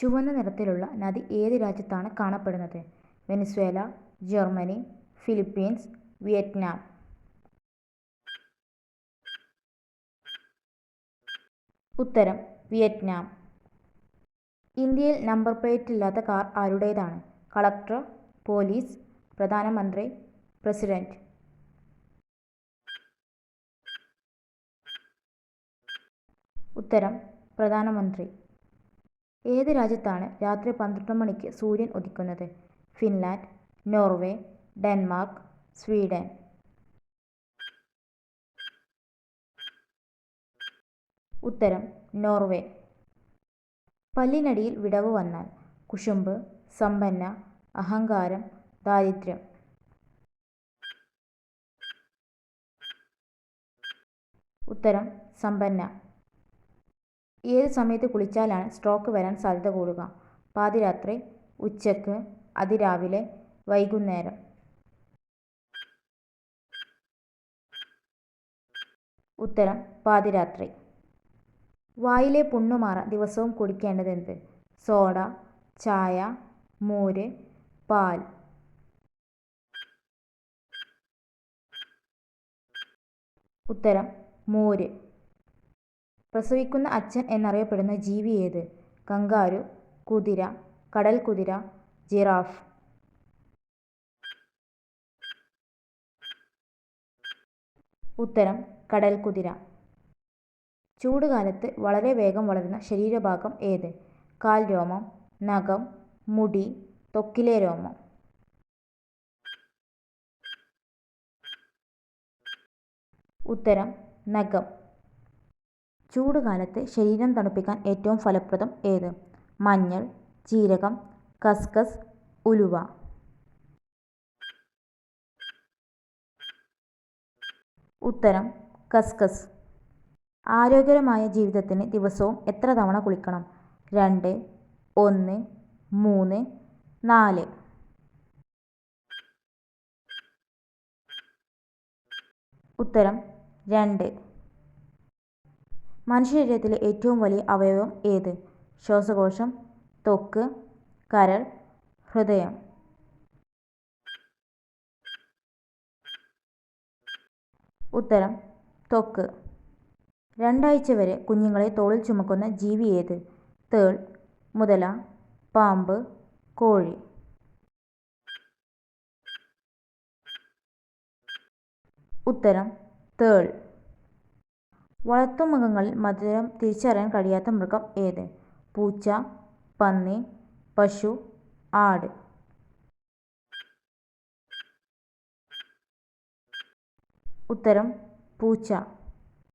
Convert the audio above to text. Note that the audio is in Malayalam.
ചുവന്ന നിറത്തിലുള്ള നദി ഏത് രാജ്യത്താണ് കാണപ്പെടുന്നത്? Venezuela Germany Philippines Vietnam. ഉത്തരം വിയറ്റ്നാം. ഇന്ത്യയിൽ നമ്പർ പ്ലേറ്റ് ഇല്ലാത്ത കാർ ആരുടേതാണ്? കളക്ടർ പോലീസ് പ്രധാനമന്ത്രി പ്രസിഡന്റ്. ഉത്തരം പ്രധാനമന്ത്രി. ഏത് രാജ്യത്താണ് രാത്രി പന്ത്രണ്ട് മണിക്ക് സൂര്യൻ ഉദിക്കുന്നത്? Finland Norway Denmark Sweden. ഉത്തരം നോർവേ. പല്ലിനടിയിൽ വിടവ് വന്നാൽ കുശുമ്പ് സമ്പന്ന അഹങ്കാരം ദാരിദ്ര്യം. ഉത്തരം സമ്പന്ന. ഏത് സമയത്ത് കുളിച്ചാലാണ് സ്ട്രോക്ക് വരാൻ സാധ്യത കൂടുക? പാതിരാത്രി ഉച്ചയ്ക്ക് അതിരാവിലെ വൈകുന്നേരം. ഉത്തരം പാതിരാത്രി. വായിലെ പുണ്ണു മാറാൻ ദിവസവും കുടിക്കേണ്ടതെന്ത്? സോഡ ചായ മോര് പാൽ. ഉത്തരം മോര്. പ്രസവിക്കുന്ന അച്ഛൻ എന്നറിയപ്പെടുന്ന ജീവി ഏത്? കങ്കാരു കുതിര കടൽ കുതിര ജിറാഫ്. ഉത്തരം കടൽ കുതിര. ചൂടുകാലത്ത് വളരെ വേഗം വളരുന്ന ശരീരഭാഗം ഏത്? കാൽ രോമം നഖം മുടി തൊക്കിലെ രോമം. ഉത്തരം നഖം. ചൂടുകാലത്ത് ശരീരം തണുപ്പിക്കാൻ ഏറ്റവും ഫലപ്രദം ഏത്? മഞ്ഞൾ ജീരകം കസ്കസ് ഉലുവ. ഉത്തരം കസ്കസ്. ആരോഗ്യകരമായ ജീവിതത്തിന് ദിവസവും എത്ര തവണ കുളിക്കണം? രണ്ട് ഒന്ന് മൂന്ന് നാല്. ഉത്തരം രണ്ട്. മനുഷ്യശരീരത്തിലെ ഏറ്റവും വലിയ അവയവം ഏത്? ശ്വാസകോശം തൊക്ക് കരൾ ഹൃദയം. ഉത്തരം തൊക്ക് രണ്ടാഴ്ച വരെ കുഞ്ഞുങ്ങളെ തോളിൽ ചുമക്കുന്ന ജീവി ഏത്? തേൾ മുതല പാമ്പ് കോഴി. ഉത്തരം തേൾ. വളർത്തുമൃഗങ്ങളിൽ മധുരം തിരിച്ചറിയാൻ കഴിയാത്ത മൃഗം ഏത്? പൂച്ച പന്നി പശു ആട്. ഉത്തരം പൂച്ച.